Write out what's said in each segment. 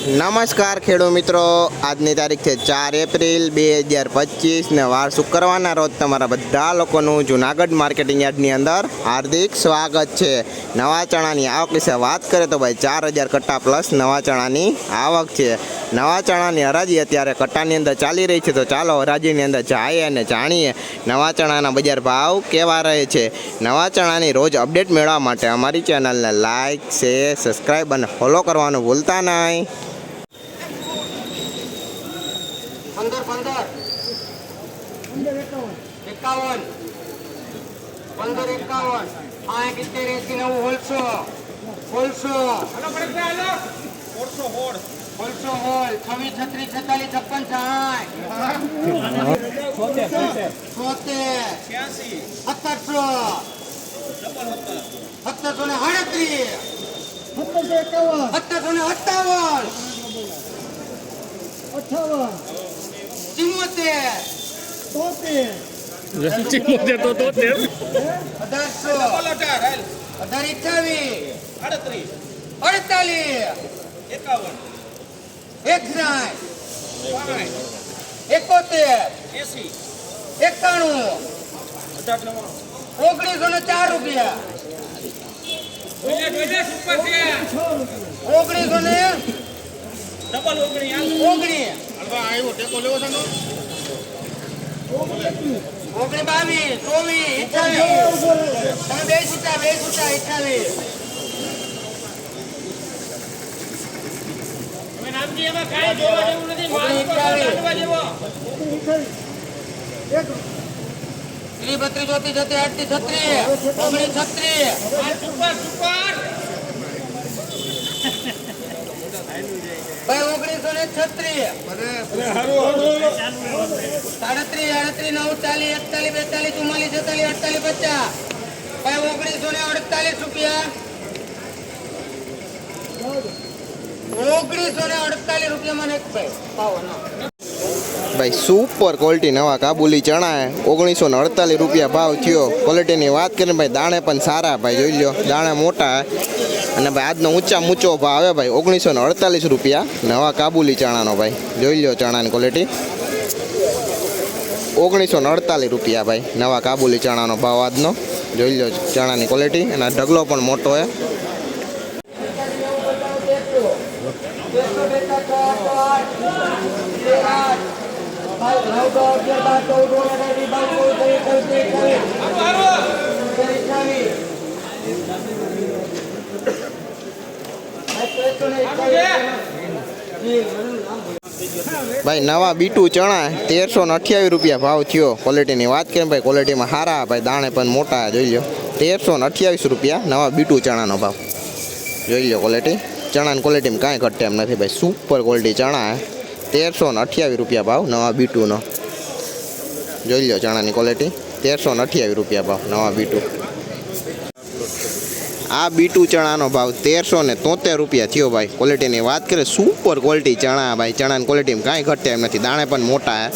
નમસ્કાર ખેડૂત મિત્રો. આજની તારીખ છે ચાર એપ્રિલ બે હજાર પચીસ ને વાર શુક્રવારના રોજ તમારા બધા લોકોનું જુનાગઢ માર્કેટિંગ યાર્ડની અંદર હાર્દિક સ્વાગત છે. નવા ચણાની આવક વિશે વાત કરીએ તો ભાઈ ચાર હજાર કટ્ટા પ્લસ નવા ચણાની આવક છે. નવા ચણાની હરાજી અત્યારે કટ્ટાની અંદર ચાલી રહી છે તો ચાલો હરાજીની અંદર જઈએ અને જાણીએ નવા ચણાના બજાર ભાવ કેવા રહે છે. નવા ચણાની રોજ અપડેટ મેળવવા માટે અમારી ચેનલને લાઇક શેર સબસ્ક્રાઈબ અને ફોલો કરવાનું ભૂલતા નહીં પંદર પંદર એકાવન. પંદર એકાવન. આ સિત્તેર એસી નવું હોલસો. હોલસો. હોલસો હોલ. છવ્વીસ છત્રીસ છેતાલીસ છપ્પન સાઠ. છોતેર. સત્તરસો. સત્તરસો ને આડત્રીસ. સત્તરસો ને સત્તાવન ચુમ્મોતેર અઢારસો અઢાર અઠાવીસ અડતાલીસ એકસાઠ એકોતેર એકાણું ઓગણીસો ને ચાર રૂપિયા ઓગણીસો ને ઓગણીસ ઓગણી બાવીસ ચોવીસ અઠાવીસ તમે બે છૂટા બે છૂટા અઠાવીસ ત્રીસ બત્રીસ ચોત્રીસ છત્રીસ ઓગણીસ છત્રીસ. ભાઈ ઓગણીસો ને છત્રીસ. સાડત્રીસ આડત્રીસ નવ ચાલીસ એકતાલીસ બેતાલીસ ચુમ્માલીસ છેતાલીસ અડતાલીસ પચાસ. ભાઈ ઓગણીસો ને અડતાલીસ રૂપિયા. ઓગણીસો ને અડતાલીસ રૂપિયા મને ભાઈ. પાવો ના. ભાઈ સુપર ક્વોલિટી નવા કાબુલી ચણા ઓગણીસો ને અડતાલીસ રૂપિયા ભાવ થયો. ક્વોલિટીની વાત કરીને ભાઈ દાણે પણ સારા ભાઈ જોઈ લો દાણા મોટા અને ભાઈ, આજનો ઊંચા ઊંચો ભાવ આવે ભાઈ, ઓગણીસો ને અડતાલીસ રૂપિયા. નવા કાબુલી ચણાનો ભાઈ, જોઈ લો ચણાની ક્વોલિટી ઓગણીસો ને અડતાલીસ રૂપિયા ભાઈ, નવા કાબુલી ચણાનો ભાવ આજનો. જોઈ લો ચણાની ક્વોલિટી અને ઢગલો પણ મોટો હે. ભાઈ, નવા બીટુ ચણા તેરસો ને અઠ્યાવીસ રૂપિયા ભાવ થયો. ક્વોલિટીની વાત કરીએ ભાઈ ક્વોલિટીમાં સારા ભાઈ, દાણે પણ મોટા, જોઈ લો તેરસો ને અઠ્યાવીસ રૂપિયા નવા બીટુ ચણાનો ભાવ. જોઈ લો ક્વોલિટી ચણાની ક્વોલિટીમાં કાંઈ ઘટે એમ નથી ભાઈ સુપર ક્વોલિટી ચણા તેરસો ને અઠ્યાવીસ રૂપિયા ભાવ નવા બીટુનો. જોઈ લો ચણાની ક્વોલિટી તેરસો ને અઠ્યાવીસ રૂપિયા ભાવ નવા બીટુ. આ બીટુ ચણાનો ભાવ તેરસો ને તોતેર રૂપિયા થયો ભાઈ. ક્વોલિટીની વાત કરીએ સુપર ક્વોલિટી ચણા ભાઈ. ચણાની ક્વોલિટીમાં કાંઈ ઘટે એમ નથી. દાણે પણ મોટા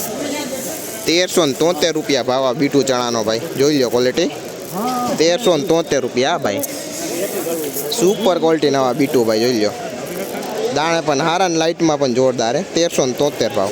તેરસો ને તોતેર રૂપિયા ભાવ આ બીટુ ચણાનો ભાઈ. જોઈ લો ક્વોલિટી તેરસો ને તોતેર રૂપિયા ભાઈ. સુપર ક્વોલિટી નવા બીટુ ભાઈ, જોઈ લો. દાણે પણ હારા લાઇટમાં પણ જોરદાર હે. તેરસો ને તોતેર ભાવ.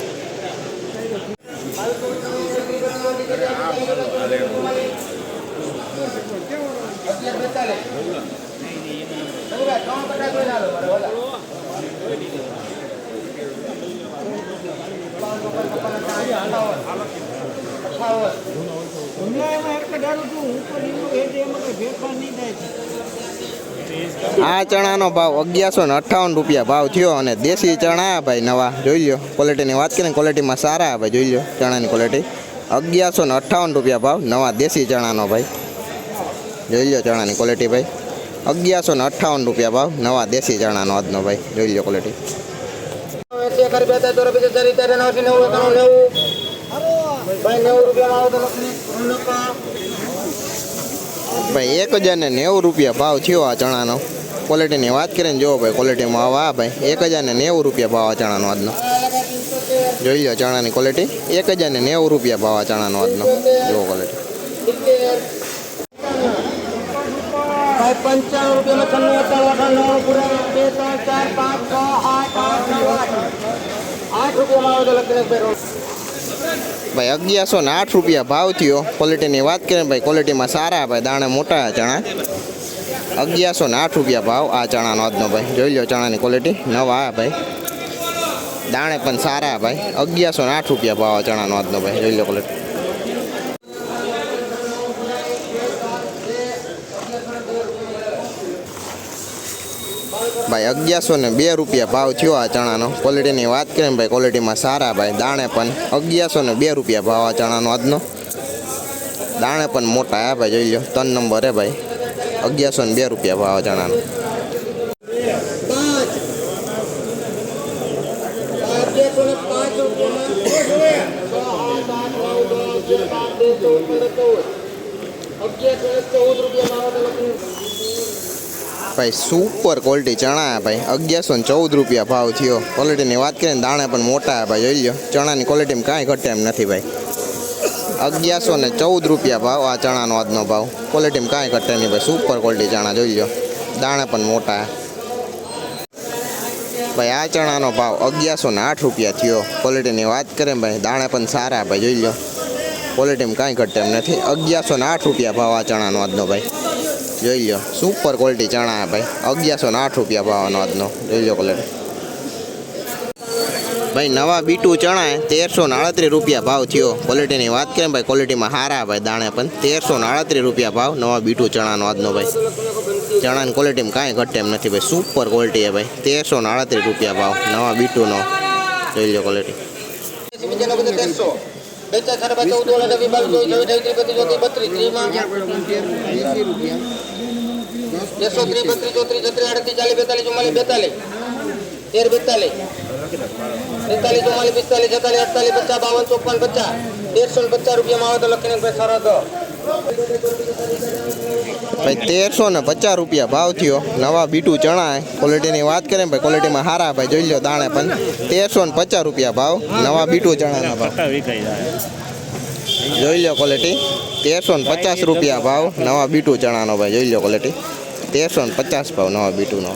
આ ચણાનો ભાવ અગિયારસો ને અઠ્ઠાવન રૂપિયા ભાવ થયો અને દેશી ચણા ભાઈ નવા. જોઈ લો ક્વોલિટીની વાત કરીને ક્વોલિટીમાં સારા ભાઈ, જોઈ લો ચણાની ક્વોલિટી અગિયારસો ને અઠ્ઠાવન રૂપિયા ભાવ નવા દેશી ચણાનો ભાઈ. જોઈ લો ચણાની ક્વોલિટી ભાઈ. અગિયારસો ને અઠ્ઠાવન રૂપિયા ભાવ. નવા દેશી ચણાનો આજનો ભાઈ. જોઈ લો ક્વોલિટી ભાઈ એક હજાર ને નેવું રૂપિયા ભાવ થયો આ ચણાનો. ક્વોલિટીની વાત કરીને જુઓ ભાઈ ક્વોલિટીમાં આવા આ ભાઈ. એક હજાર ને નેવું રૂપિયા ભાવ આ ચણાનો આજનો. જોઈ લો ચણાની ક્વોલિટી એક હજાર ને નેવું રૂપિયા ભાવ આ ચણાનો આજનો. જુઓ ક્વોલિટી ભાઈ પંચાણું રૂપિયામાં છન્નું, અઠાણું નવ્વાણું પુરાણું બે, ત્રણ, ચાર, પાંચ, છ, આઠ આઠ, નવ રૂપિયામાં તો લખીને ભાઈ, અગિયારસો ને આઠ રૂપિયા ભાવ થયો. ક્વોલિટીની વાત કરીએ ભાઈ ક્વોલિટીમાં સારા ભાઈ, દાણે મોટા ચણા. અગિયારસો ને આઠ રૂપિયા ભાવ આ ચણાનો આજનો ભાઈ. જોઈ લો ચણાની ક્વોલિટી નવા ભાઈ. દાણે પણ સારા ભાઈ. અગિયારસો ને આઠ રૂપિયા ભાવ આ ચણાનો આજનો ભાઈ. જોઈ લો ક્વોલિટી ભાઈ અગિયારસો ને બે રૂપિયા ભાવ થયો આ ચણાનો. ક્વોલિટીની વાત કરીએ ભાઈ ક્વોલિટીમાં સારા ભાઈ, દાણે પણ અગિયારસો ને બે રૂપિયા ભાવ આ ચણાનો આજનો. દાણે પણ મોટા આ ભાઈ, જોઈ લો, ત્રણ નંબર હે ભાઈ. અગિયારસો ને બે રૂપિયા ભાવ આ ચણાનો. અગિયારસો ને પાંચ ભાઈ સુપર ક્વોલિટી ચણા ભાઈ. અગિયારસો ને ચૌદ રૂપિયા ભાવ થયો. ક્વોલિટીની વાત કરીએ ને દાણા પણ મોટા ભાઈ, જોઈ લો ચણાની ક્વોલિટીમાં કાંઈ ઘટે એમ નથી ભાઈ. અગિયારસો ને ચૌદ રૂપિયા ભાવ આ ચણાનો આજનો ભાવ. ક્વોલિટીમાં કાંઈ ઘટે નહીં ભાઈ સુપર ક્વોલિટી ચણા, જોઈ લો દાણા પણ મોટા ભાઈ, આ ચણાનો ભાવ અગિયારસો ને આઠ રૂપિયા થયો. ક્વોલિટીની વાત કરીએ ભાઈ, દાણા પણ સારા ભાઈ, જોઈ લો ક્વોલિટીમાં કાંઈ ઘટે એમ નથી. અગિયારસો ને આઠ રૂપિયા ભાવ આ ચણાનો આજનો ભાઈ. જોઈ લો સુપર ક્વોલિટી ચણા હે ભાઈ. અગિયારસો ને આઠ રૂપિયા ભાવનો આજનો. જોઈ લો ક્વોલિટી ભાઈ, નવા બીટુ ચણા હે. તેરસો ને આડત્રીસ રૂપિયા ભાવ થયો. ક્વોલિટીની વાત કરીએ ને ભાઈ ક્વોલિટીમાં સારા ભાઈ, દાણે પણ. તેરસો ને આડત્રીસ રૂપિયા ભાવ, નવા બીટુ ચણાનો આજનો ભાઈ. ચણાની ક્વોલિટીમાં કાંઈ ઘટે એમ નથી ભાઈ. સુપર ક્વોલિટી હે ભાઈ. તેરસો ને આડત્રીસ રૂપિયા ભાવ, નવા બીટુનો. જોઈ લો ક્વોલિટી બીજાનો બધે તેરસો બેચા સાડા ચૌદ ઓલા નવી બાવીસ ચોવીસ ચોવીસ ત્રીસમાં તેરસો ત્રીસ બત્રીસ ચોત્રીસ, છત્રીસ, આડત્રીસ, ચાલીસ, બેતાલીસ, ચુમ્માલીસ, બેતાલીસ. તેર, બેતાલીસ. તેતાલીસ ચુમ્માલીસ, પિસ્તાલીસ, છતાલીસ, અડતાલીસ, પચાસ, બાવન, ચોપન, પચાસ. તેરસો પચાસ રૂપિયામાં આવે તો લખીને સારા દો ભાઈ, તેરસો ને પચાસ રૂપિયા ભાવ થયો. નવા બીટું ચણા ક્વોલિટીની વાત કરીએ ભાઈ ક્વોલિટીમાં સારા ભાઈ, જોઈ લો દાણે પણ. તેરસો ને પચાસ રૂપિયા ભાવ, નવા બીટું ચણાના ભાવ. જોઈ લો ક્વોલિટી તેરસો ને પચાસ રૂપિયા ભાવ, નવા બીટું ચણાનો ભાઈ, જોઈ લો ક્વોલિટી તેરસો ને પચાસ ભાવ, નવા બીટુનો.